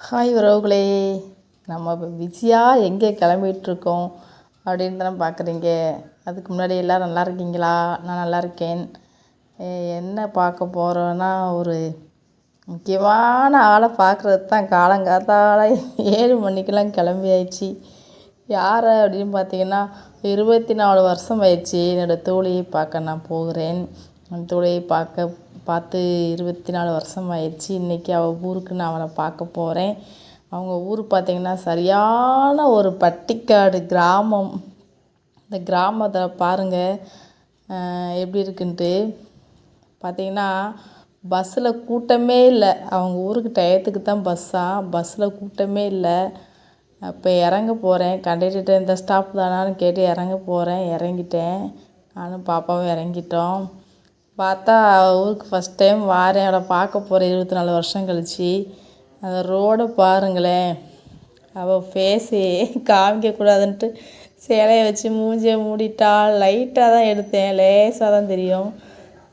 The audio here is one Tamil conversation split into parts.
ஹாய் உறவுகளே நம்ம இப்போ பிஸியாக எங்கே கிளம்பிகிட்ருக்கோம் அப்படின்னு தானே பார்க்குறீங்க. அதுக்கு முன்னாடி எல்லோரும் நல்லா இருக்கீங்களா? நான் நல்லா இருக்கேன். என்ன பார்க்க போகிறோன்னா ஒரு முக்கியமான ஆளை பார்க்குறது தான் காலங்காத்தால ஏழு மணிக்கெல்லாம் ஆயிடுச்சு யார் அப்படின்னு பார்த்தீங்கன்னா இருபத்தி நாலு வருஷம் ஆயிடுச்சு என்னோடய தோழியை பார்க்க நான் போகிறேன். அந்த தோழியை பார்க்க பார்த்து இருபத்தி நாலு வருஷம் ஆயிடுச்சு இன்றைக்கி அவள் ஊருக்கு நான் அவளை பார்க்க போகிறேன் அவங்க ஊர் பார்த்திங்கன்னா சரியான ஒரு பட்டிக்காடு கிராமம். இந்த கிராமத்தை பாருங்கள் எப்படி இருக்குன்ட்டு. பார்த்தீங்கன்னா பஸ்ஸில் கூட்டமே இல்லை. அவங்க ஊருக்கு டயத்துக்கு தான் பஸ்ஸா. பஸ்ஸில் கூட்டமே இல்லை. அப்போ இறங்க போகிறேன் கண்டக்டர்கிட்ட இந்த ஸ்டாப் தானான்னு கேட்டு இறங்க போகிறேன் இறங்கிட்டேன். நானும் பாப்பாவும் இறங்கிட்டோம். பார்த்தா ஊருக்கு ஃபஸ்ட் டைம் வாரேன். அவளை பார்க்க போகிறேன் இருபத்தி நாலு வருஷம் கழிச்சு. அந்த ரோடை பாருங்களேன். அவள் ஃபேஸே காமிக்கக்கூடாதுன்ட்டு சேலையை வச்சு மூஞ்சியை மூடிட்டா. லைட்டாக தான் எடுத்தேன். லேசாக தான் தெரியும்.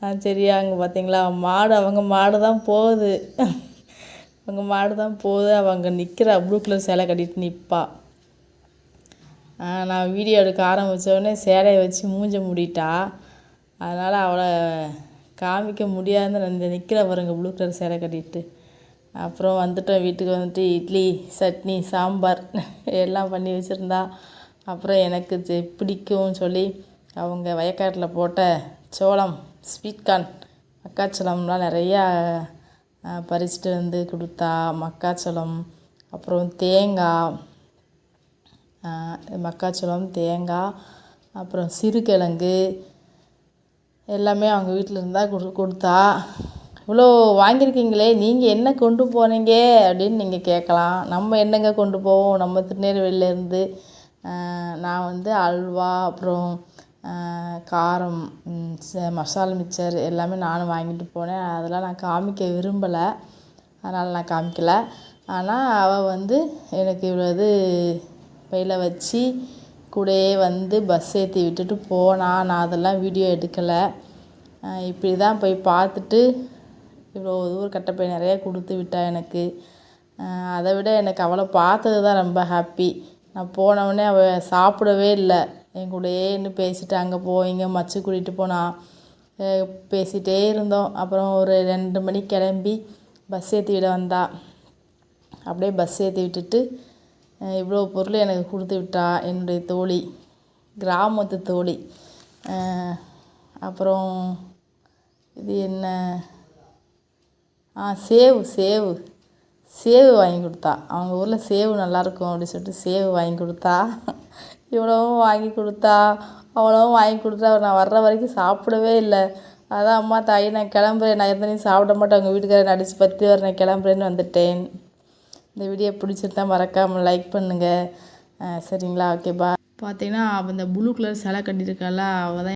ஆ சரி அங்கே பார்த்தீங்களா மாடு அவங்க மாடு தான் போகுது. அவங்க மாடு தான் போகுது. அவள் அங்கே நிற்கிற ப்ளூ கலர் சேலை கட்டிட்டு நிற்பா நான் வீடியோ எடுக்க ஆரம்பித்த உடனே சேலையை வச்சு மூஞ்ச மூடிட்டா. அதனால் அவளை காமிக்க முடியாதுன்னு இந்த நிற்கிற பாருங்க ப்ளூ கலர் சேலை கட்டிட்டு. அப்புறம் வந்துட்டோம் வீட்டுக்கு வந்துட்டு இட்லி சட்னி சாம்பார் எல்லாம் பண்ணி வச்சுருந்தா. அப்புறம் எனக்கு பிடிக்கும்னு சொல்லி அவங்க வயக்காட்டில் போட்ட சோளம் ஸ்வீட் கார்ன் மக்காச்சோளம்லாம் நிறையா பறிச்சுட்டு வந்து கொடுத்தா. மக்காச்சோளம் அப்புறம் தேங்காய் மக்காச்சோளம் தேங்காய் அப்புறம் சிறுகிழங்கு எல்லாமே அவங்க வீட்டில் இருந்தால் கொடு கொடுத்தா. இவ்வளோ வாங்கியிருக்கீங்களே நீங்கள் என்ன கொண்டு போனீங்க? அப்படின்னு நீங்கள் கேட்கலாம். நம்ம என்னங்க கொண்டு போவோம்? நம்ம திருநெல்வேலியிலேருந்து நான் வந்து அல்வா அப்புறம் காரம் மசால் மிக்சர் எல்லாமே நானும் வாங்கிட்டு போனேன். அதெல்லாம் நான் காமிக்க விரும்பலை. அதனால் நான் காமிக்கல. ஆனால் அவள் வந்து எனக்கு இவ்வளோ இது பையில் வச்சு கூடயே வந்து பஸ் ஏற்றி விட்டுட்டு போனால் நான் அதெல்லாம் வீடியோ எடுக்கலை. இப்படி தான் போய் பார்த்துட்டு இவ்வளோ தூரம் கட்டப்பை நிறையா கொடுத்து விட்டா எனக்கு. அதை விட எனக்கு அவளை பார்த்தது தான் ரொம்ப ஹாப்பி நான் போனவுடனே அவள் சாப்பிடவே இல்லை. என் கூடயே இன்னும் பேசிட்டு அங்கே போ இங்கே மச்சு கூட்டிகிட்டு போனா. பேசிகிட்டே இருந்தோம். அப்புறம் ஒரு ரெண்டு மணிக்கு கிளம்பி பஸ் ஏற்றி விட வந்தா. அப்படியே பஸ் ஏற்றி விட்டுட்டு இவ்வளோ பொருள் எனக்கு கொடுத்து விட்டா என்னுடைய தோழி கிராமத்து தோழி. அப்புறம் இது என்ன? ஆ சேவு சேவு. சேவு வாங்கி கொடுத்தா. அவங்க ஊரில் சேவு நல்லாயிருக்கும் அப்படின்னு சொல்லிட்டு சேவு வாங்கி கொடுத்தா. இவ்வளவும் வாங்கி கொடுத்தா. அவ்வளவும் வாங்கி கொடுத்தா நான் வர்ற வரைக்கும் சாப்பிடவே இல்லை. அதான் அம்மா தாயி நான் கிளம்புறேன். நான் இருந்தேன் சாப்பிட மாட்டேன். அவங்க வீட்டுக்காரர் நடிச்சு பற்றி வர நான் கிளம்புறேன்னு வந்துட்டேன். இந்த வீடியோ பிடிச்சிருந்தா மறக்காமல் லைக் பண்ணுங்கள் சரிங்களா? ஓகே பா பார்த்தீங்கன்னா அவள் இந்த ப்ளூ கலர் சிலை கட்டியிருக்காளா? அவள் தான்